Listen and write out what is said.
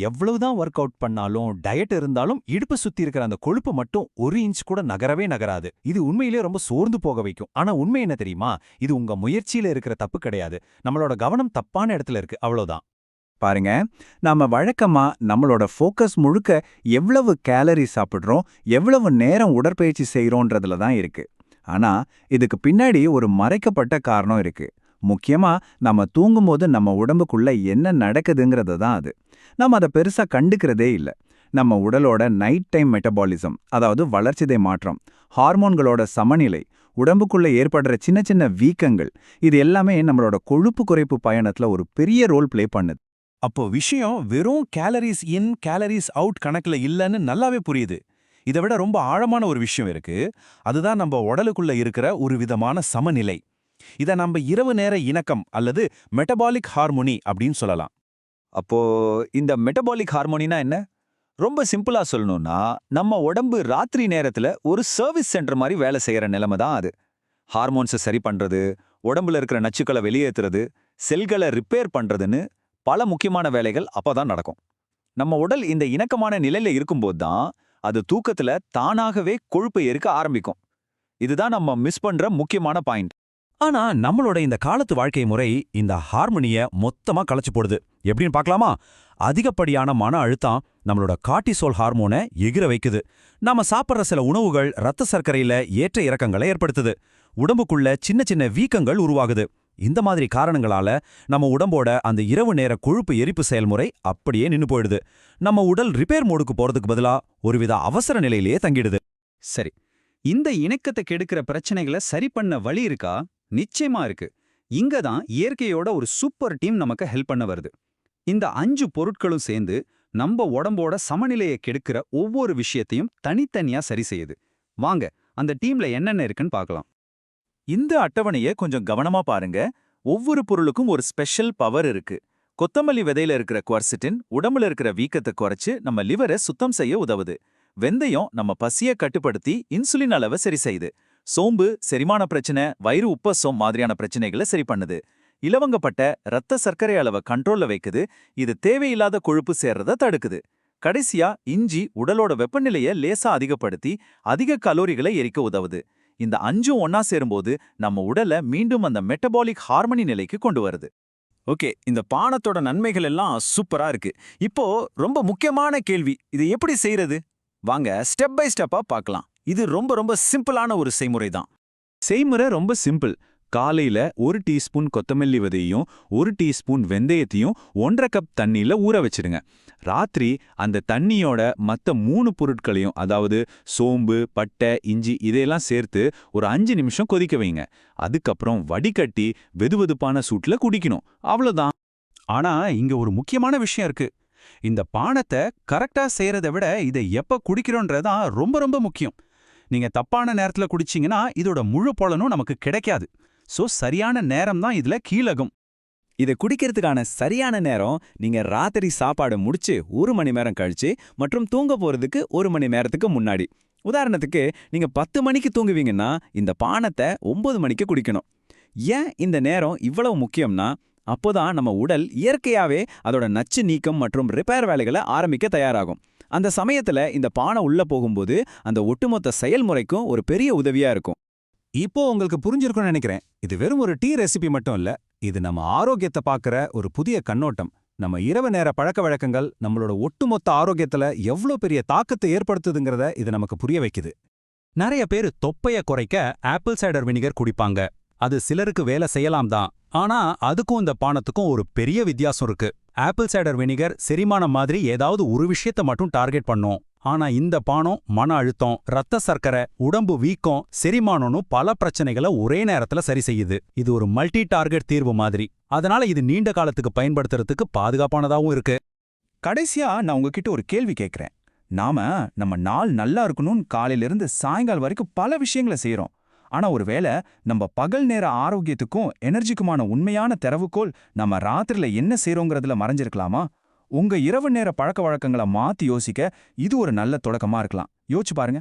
எவ்வளவுதான் work out பண்ணாலும் diet இருந்தாலும் இடுப்பு சுத்தி இருக்கிற அந்த கொழுப்பு மட்டும் ஒரு இன்ச் கூட நகரவே நகராது. இது உண்மையிலேயே ரொம்ப சோர்ந்து போக வைக்கும். ஆனா உண்மை என்ன தெரியுமா? இது உங்க முயற்சியில இருக்கிற தப்பு கிடையாது. நம்மளோட கவனம் தப்பான இடத்துல இருக்கு. அவ்வளவுதான். பாருங்க நாம வழக்கமா நம்மளோட ஃபோக்கஸ் முழுக்க எவ்வளவு கேலரி சாப்பிடுறோம் எவ்வளவு நேரம் உடற்பயிற்சி செய்றோன்றதுல தான் இருக்கு. ஆனா இதுக்கு பின்னாடி ஒரு மறைக்கப்பட்ட காரணம் இருக்கு. முக்கியமா நம்ம தூங்கும்போது நம்ம உடம்புக்குள்ள என்ன நடக்குதுங்கிறது தான் அது. நம்ம அதை பெருசா கண்டுக்கிறதே இல்ல. நம்ம உடலோட நைட் டைம் மெட்டபாலிசம் அதாவது வளர்ச்சிதை மாற்றம் ஹார்மோன்களோட சமநிலை உடம்புக்குள்ள ஏற்படுற சின்ன சின்ன வீக்கங்கள் இது எல்லாமே நம்மளோட கொழுப்பு குறைப்பு பயணத்துல ஒரு பெரிய ரோல் பிளே பண்ணுது. அப்போ விஷயம் வெறும் கேலரிஸ் இன் கேலரிஸ் அவுட் கணக்குல இல்லைன்னு நல்லாவே புரியுது. இதை விட ரொம்ப ஆழமான ஒரு விஷயம் இருக்கு. அதுதான் நம்ம உடலுக்குள்ள இருக்கிற ஒரு விதமான சமநிலை. இதை நம்ம இரவு நேர இணக்கம் அல்லது மெட்டபாலிக் ஹார்மோனி அப்படின்னு சொல்லலாம். அப்போ இந்த மெட்டபாலிக் ஹார்மோனினா என்ன? ரொம்ப சிம்பிளா சொல்லணும்னா நம்ம உடம்பு ராத்திரி நேரத்துல ஒரு சர்வீஸ் சென்டர் மாதிரி வேலை செய்யற நிலைமை தான் அது. ஹார்மோன்ஸை சரி பண்றது உடம்புல இருக்கிற நச்சுக்களை வெளியேற்றுறது செல்களை ரிப்பேர் பண்றதுன்னு பல முக்கியமான வேலைகள் அப்பதான் நடக்கும். நம்ம உடல் இந்த இணக்கமான நிலையில இருக்கும்போது தான் அது தூக்கத்துல தானாகவே கொழுப்பை எரிக்க ஆரம்பிக்கும். இதுதான் நம்ம மிஸ் பண்ற முக்கியமான பாயிண்ட் ஆனா நம்மளோட இந்த காலத்து வாழ்க்கை முறை இந்த ஹார்மோனிய மொத்தமா களைச்சு போடுது. எப்படின்னு பார்க்கலாமா? அதிகப்படியான மன அழுத்தம் நம்மளோட காட்டிசோல் ஹார்மோனை எகிர வைக்குது. நாம சாப்பிட்ற சில உணவுகள் ரத்த சர்க்கரையில ஏற்ற இறக்கங்களை ஏற்படுத்துது. உடம்புக்குள்ள சின்ன சின்ன வீக்கங்கள் உருவாகுது. இந்த மாதிரி காரணங்களால நம்ம உடம்போட அந்த இரவு நேர கொழுப்பு எரிப்பு செயல்முறை அப்படியே நின்னு போயிடுது. நம்ம உடல் ரிப்பேர் மோடுக்கு போறதுக்கு பதிலா ஒருவித அவசர நிலையிலேயே தங்கிடுது. சரி இந்த இணக்கத்தை கெடுக்கிற பிரச்சனைகளை சரி பண்ண வழி இருக்கா? நிச்சயமா இருக்கு. இங்க தான் இயற்கையோட ஒரு சூப்பர் டீம் நமக்கு ஹெல்ப் பண்ண வருது. இந்த அஞ்சு பொருட்களும் சேர்ந்து நம்ம உடம்போட சமநிலையை கெடுக்கிற ஒவ்வொரு விஷயத்தையும் தனித்தனியா சரி செய்யுது. வாங்க அந்த டீம்ல என்னென்ன இருக்குன்னு பார்க்கலாம். இந்த அட்டவணைய கொஞ்சம் கவனமா பாருங்க. ஒவ்வொரு பொருளுக்கும் ஒரு ஸ்பெஷல் பவர் இருக்கு. கொத்தமல்லி விதையில இருக்கிற குவர்சிட்டின் உடம்புல இருக்கிற வீக்கத்தை குறைச்சு நம்ம லிவரை சுத்தம் செய்ய உதவுது. வெந்தயம் நம்ம பசிய கட்டுப்படுத்தி இன்சுலின் அளவை சரி செய்யுது. சோம்பு செரிமான பிரச்சனை வயிறு உப்பசோம் மாதிரியான பிரச்சனைகளை சரி பண்ணுது. இலவங்கப்பட்ட ரத்த சர்க்கரை அளவை கண்ட்ரோல்ல வைக்குது. இது தேவையில்லாத கொழுப்பு சேர்றத தடுக்குது. கடைசியா இஞ்சி உடலோட வெப்பநிலைய லேசா அதிகப்படுத்தி அதிக கலோரிகளை எரிக்க உதவுது. இந்த அஞ்சும் ஒன்னா சேரும்போது நம்ம உடலை மீண்டும் அந்த மெட்டபாலிக் ஹார்மனி நிலைக்கு கொண்டு வருது. ஓகே இந்த பானத்தோட நன்மைகள் எல்லாம் சூப்பரா இருக்கு. இப்போ ரொம்ப முக்கியமான கேள்வி இதை எப்படி செய்யறது வாங்க ஸ்டெப் பை ஸ்டெப்பா பார்க்கலாம். இது ரொம்ப ரொம்ப சிம்பிளான ஒரு செய்முறை தான். செய்முறை ரொம்ப சிம்பிள். காலையில ஒரு டீஸ்பூன் கொத்தமல்லி விதையும் ஒரு டீஸ்பூன் வெந்தயத்தையும் ஒன்றரை கப் தண்ணியில ஊற வச்சிடுங்க. ராத்திரி அந்த தண்ணியோட மத்த மூணு பொருட்களையும் அதாவது சோம்பு பட்டை இஞ்சி இதையெல்லாம் சேர்த்து ஒரு அஞ்சு நிமிஷம் கொதிக்க வைங்க. அதுக்கப்புறம் வடிகட்டி வெதுவெதுப்பான சூட்ல குடிக்கணும். அவ்வளோதான் ஆனா இங்க ஒரு முக்கியமான விஷயம் இருக்கு. இந்த பானத்தை கரெக்டா செய்யறத விட இதை எப்ப குடிக்கிறோன்றதான் ரொம்ப ரொம்ப முக்கியம். நீங்க தப்பான நேரத்துல குடிச்சீங்கன்னா இதோட முழு பலனும் நமக்கு கிடைக்காது. சோ சரியான நேரம் தான் இதுல கீழகம். இதை குடிக்கிறதுக்கான சரியான நேரம் நீங்க ராத்திரி சாப்பாடு முடிச்சு ஒரு மணி நேரம் கழிச்சு மற்றும் தூங்க போறதுக்கு ஒரு மணி நேரத்துக்கு முன்னாடி. உதாரணத்துக்கு நீங்க பத்து மணிக்கு தூங்குவீங்கன்னா இந்த பானத்தை ஒன்பது மணிக்கு குடிக்கணும். ஏன் இந்த நேரம் இவ்வளவு முக்கியம்னா அப்போதான் நம்ம உடல் இயற்கையாவே அதோட நச்சு நீக்கம் மற்றும் ரிப்பேர் வேலைகளை ஆரம்பிக்க தயாராகும். அந்த சமயத்துல இந்த பானை உள்ள போகும்போது அந்த ஒட்டுமொத்த செயல்முறைக்கும் ஒரு பெரிய உதவியா இருக்கும். இப்போ உங்களுக்கு புரிஞ்சிருக்கும்னு நினைக்கிறேன். இது வெறும் ஒரு டீ ரெசிபி மட்டும் இல்ல. இது நம்ம ஆரோக்கியத்தை பார்க்கற ஒரு புதிய கண்ணோட்டம். நம்ம இரவு நேர பழக்க வழக்கங்கள் நம்மளோட ஒட்டுமொத்த ஆரோக்கியத்துல எவ்ளோ பெரிய தாக்கத்தை ஏற்படுத்துதுங்கிறத இது நமக்கு புரிய வைக்குது. நிறைய பேர் தொப்பைய குறைக்க ஆப்பிள் சைடர் வினிகர் குடிப்பாங்க. அது சிலருக்கு வேலை செய்யலாம் தான். ஆனா அதுக்கும் இந்த பானத்துக்கும் ஒரு பெரிய வித்தியாசம் இருக்கு. ஆப்பிள் சைடர் வினிகர் செரிமானம் மாதிரி ஏதாவது ஒரு விஷயத்தை மட்டும் டார்கெட் பண்ணும். ஆனா இந்த பானம் மன அழுத்தம் ரத்த சர்க்கரை உடம்பு வீக்கம் செரிமானம்னு பல பிரச்சனைகளை ஒரே நேரத்துல சரி செய்யுது. இது ஒரு மல்டி டார்கெட் தீர்வு மாதிரி. அதனால இது நீண்ட காலத்துக்கு பயன்படுத்துறதுக்கு பாதுகாப்பானதாவும் இருக்கு. கடைசியா நான் உங்ககிட்ட ஒரு கேள்வி கேட்கிறேன் நாம நம்ம நாள் நல்லா இருக்கணும்னு காலையிலிருந்து சாயங்காலம் வரைக்கும் பல விஷயங்களை செய்யறோம் ஆனா ஒருவேளை நம்ம பகல் நேர ஆரோக்கியத்துக்கும் எனர்ஜிக்குமான உண்மையான தெரவுக்கோள் நம்ம ராத்திரில என்ன செய்யறோங்கிறதுல மறைஞ்சிருக்கலாமா? உங்க இரவு நேர பழக்க வழக்கங்களை மாத்தி யோசிக்க இது ஒரு நல்ல தொடக்கமா இருக்கலாம். யோசிச்சு பாருங்க.